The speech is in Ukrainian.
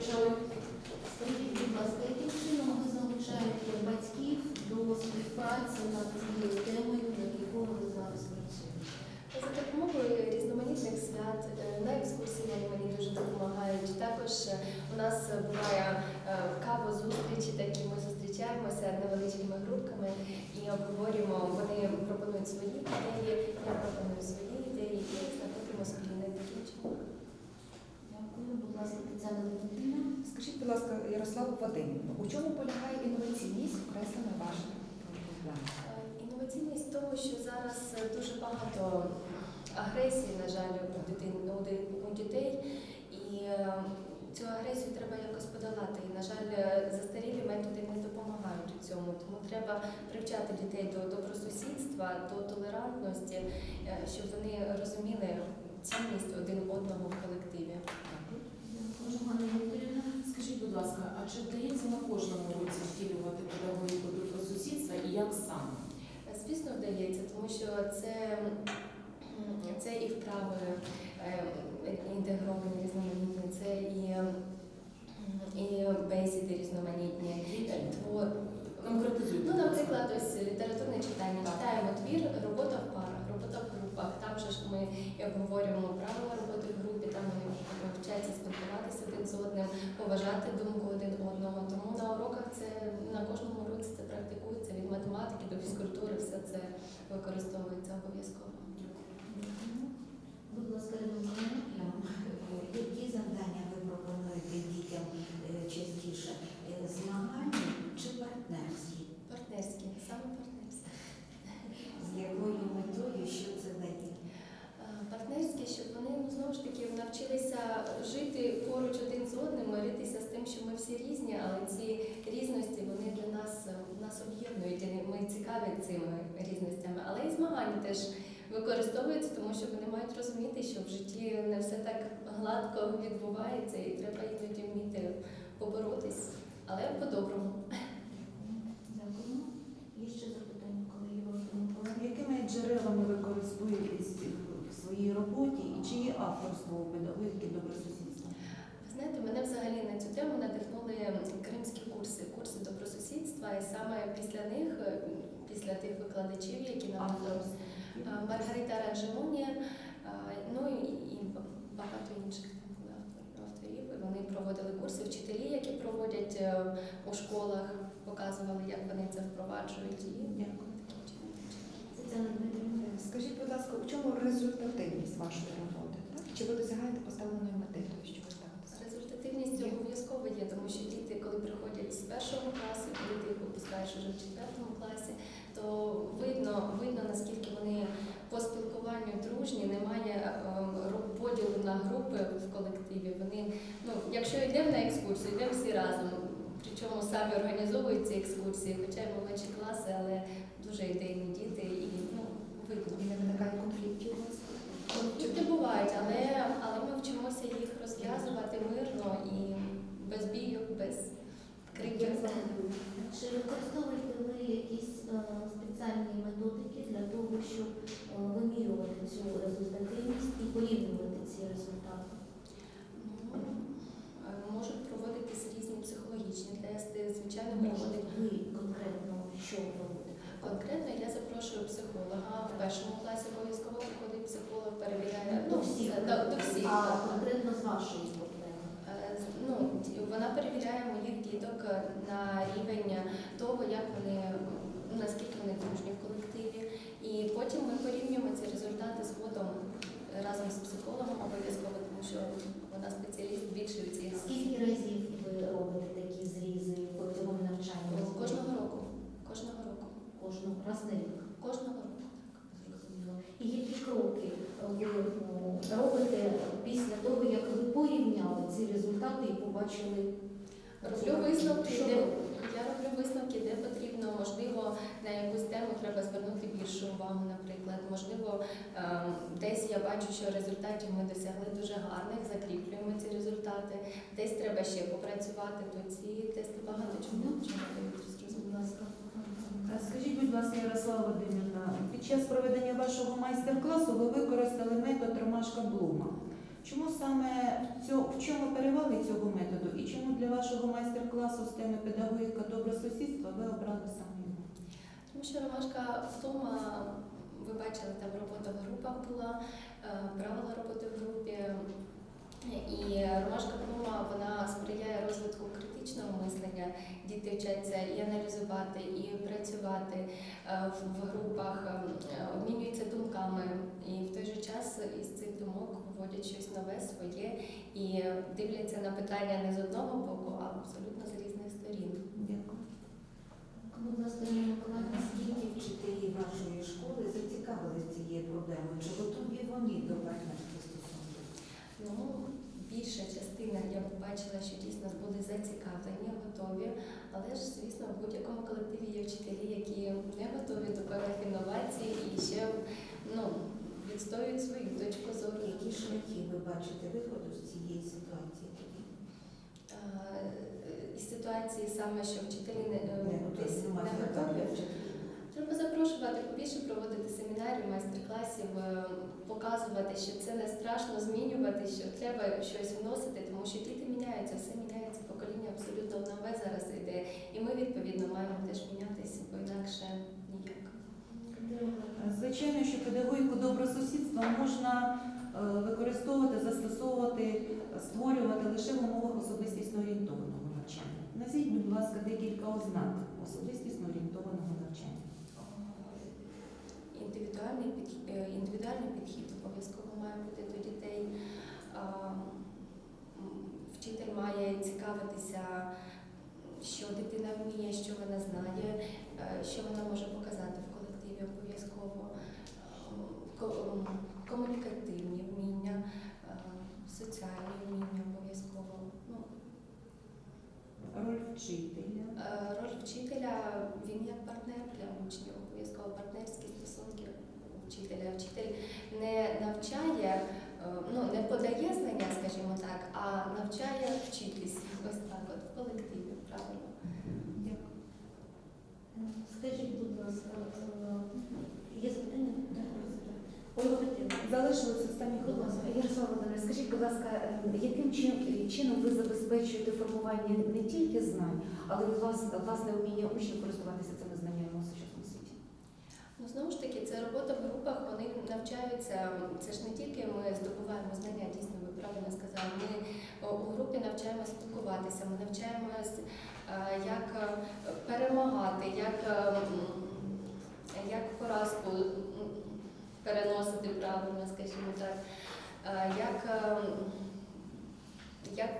почали. Скажіть, будь ласка, яким чином ви залучаєте батьків до співпраці над цією темою, над якою ви зараз працюєте? За допомогою різноманітних свят е, на екскурсії мені дуже допомагають. Також е, у нас буває е, каво-зустрічі, такі ми зустрічаємося невеличкими групками і обговорюємо. Вони пропонують свої ідеї, я пропоную свої ідеї і знаходимо спільне таким чином. Дякую, будь ласка, будь ласка, Ярославу Вадимівну, у чому полягає інноваційність, окреслена вашим планом? Е, Інноваційність в тому, що зараз е, дуже багато агресії, на жаль, у дитин у дітей, і е, цю агресію треба якось подолати. І, на жаль, застарілі методи не допомагають у цьому. Тому треба привчати дітей до добросусідства, до толерантності, щоб вони розуміли цінність один одного в колективі. Дякую, Ганна Вікторівна. Скажіть, будь ласка, а чи вдається на кожному році втілювати педагогіку добросусідства і як саме? Звісно, вдається, тому що це, це і вправи е, інтегровані різноманітні, це і, і бесіди різноманітні, твор. Ну, наприклад, ось літературне читання. Читаємо твір, робота в парах, робота в групах. Там же ж ми і обговорюємо правила роботи в групі, там вони вчаться спілкуватися один з одним, поважати думку один одного. Тому на уроках це на кожному уроці це практикується від до фізкультури, все це використовується обов'язково. Будь ласка, Які завдання ви пропонуєте дітям е, частіше? Е, Змагальні чи партнерські? Партнерські, саме партнерські. З якою метою, що це дає? Е, Партнерські, щоб вони ну, знову ж таки навчилися жити поруч один з одним, миритися з тим, що ми всі різні, але ці різності вони для нас, е, нас об'єднують. і Ми цими різностями. Але і змагання теж використовуються, тому що вони мають розуміти, що в житті не все так гладко відбувається, і треба іноді вміти поборотись, але по-доброму. Дякую. Є ще запитання, колеги Володимира? Якими джерелами ви користуєтесь в своїй роботі і чи є авторство у педагогіки добросусідства? Ви знаєте, мене взагалі на цю тему надихнули кримські курси, курси добросусідства, і саме після них, після тих викладачів, які нам е, Маргарита Раджелоні, е, ну і, і багато інших там були автор- авторів. І Вони проводили курси, вчителі, які проводять е, у школах, показували, як вони це впроваджують. І Дякую. таким чином. Скажіть, будь ласка, у чому результативність вашої роботи? Так? Чи ви досягаєте поставленої мети, того, що ви ставите? Результативність обов'язково є, тому що діти, коли приходять з першого класу, коли ти їх випускаєш уже в четвертому класі, то видно, видно наскільки вони по спілкуванню дружні, немає ем, поділу на групи в колективі. Вони, ну, якщо йдемо на екскурсію, йдемо всі разом. Причому самі організовують ці екскурсії, хоча й молодші класи, але дуже ідейні діти і ну, видно. Не виникає конфліктів у вас? Конфлікти бувають, але, але ми вчимося їх розв'язувати мирно і без бійок, без криків. Чи використовуєте ви якісь е, спеціальні методики для того, щоб е, вимірювати цю результативність і порівнювати ці результати? Ну, е, Можуть проводитись різні психологічні тести, звичайно, проводить. ви конкретно що робите? Конкретно я запрошую психолога. В першому класі обов'язково приходить психолог, перевіряє До всіх. до, до всіх. А так. конкретно з вашої проблеми? Е, Ну, вона перевіряє моїх діток на рівень того, як вони ну, наскільки вони дружні в колективі. І потім ми порівнюємо ці результати згодом разом з психологом обов'язково, тому що вона спеціаліст більше у цій Скільки разів ви робите такі зрізи протягом навчання? кожного року. Кожного року. Кожного раз на рік. Кожного року. І які кроки ви ну, робите після того, як ви порівняли ці результати і побачили? Роблю висновки, Що де ви? я роблю висновки, де потрібно, можливо, на якусь тему треба звернути більшу увагу, наприклад. Можливо, ем, десь я бачу, що результатів ми досягли дуже гарних, закріплюємо ці результати. Десь треба ще попрацювати, то ці тести багато чому ласка. Скажіть, будь ласка, Ярослава Вадимівна, під час проведення вашого майстер-класу ви використали метод Ромашка Блума. Чому саме в в чому переваги цього методу і Чому для вашого майстер-класу з теми педагогіка добросусідства ви обрали саме його? Тому що ромашка вдома, ви бачили, там робота в групах була, е, правила роботи в групі. І ромашка вдома вона сприяє розвитку критичного мислення. Діти вчаться і аналізувати, і працювати е, в, в групах, е, обмінюються думками. І в той же час із цих думок вводять щось нове своє і дивляться на питання не з одного боку, а абсолютно з різних сторін. Дякую. Будь ласка, Ірина Миколаївна. Наскільки вчителі вашої школи зацікавились цією проблемою? Чи готові вони до партнерських стосунків? Ну, більша частина я бачила, що дійсно буде зацікавлені, готові. Але ж, звісно, в будь-якому колективі є вчителі, які не готові до певних інновацій і ще ну, відстоюють свою точку зору. Які шляхи ви бачите виходу з цієї ситуації? Із ситуації саме, що вчителі не, е, Не готові, десь нема не звертання готові. вчителів. Треба запрошувати побільше проводити семінарів, майстер-класів, е, показувати, що це не страшно змінювати, що треба щось вносити, тому що діти міняються, все міняється, покоління абсолютно нове зараз йде. І ми відповідно маємо теж мінятися, бо інакше ніяк. Звичайно, що педагогіку добросусідства можна е, використовувати, застосовувати, створювати лише в умовах особистісно орієнтованого навчання. Назвіть, будь ласка, декілька ознак особистісно орієнтованого навчання. Індивідуальний підхід, індивідуальний підхід обов'язково має бути до дітей. Вчитель має цікавитися, що дитина вміє, що вона знає, е, що вона може показати в колективі обов'язково. Ко- Комунікативні вміння, е, соціальні вміння обов'язково. Ну, Роль вчителя. Е, Роль вчителя він як партнер для учнів, обов'язково партнерські вчителя. Вчитель не навчає, е, ну не подає знання, скажімо так, а навчає вчитись. Ось так, от в колективі, правильно. Дякую. Скажіть, будь ласка, е, є запитання? Так, Ольга Петрівна. Залишилось останні ласка. Ярослава Володимирівна, скажіть, будь ласка, е, яким чином ви забезпечуєте формування не тільки знань, але й власне, власне вміння учнів користуватися цими знаннями у сучасному світі? Ну робота в групах, вони навчаються. Це ж не тільки ми здобуваємо знання, дійсно, ви правильно сказали. Ми у групі навчаємо спілкуватися, ми навчаємось, е, як е, перемагати, як, е, як поразку переносити правильно, скажімо так, як, як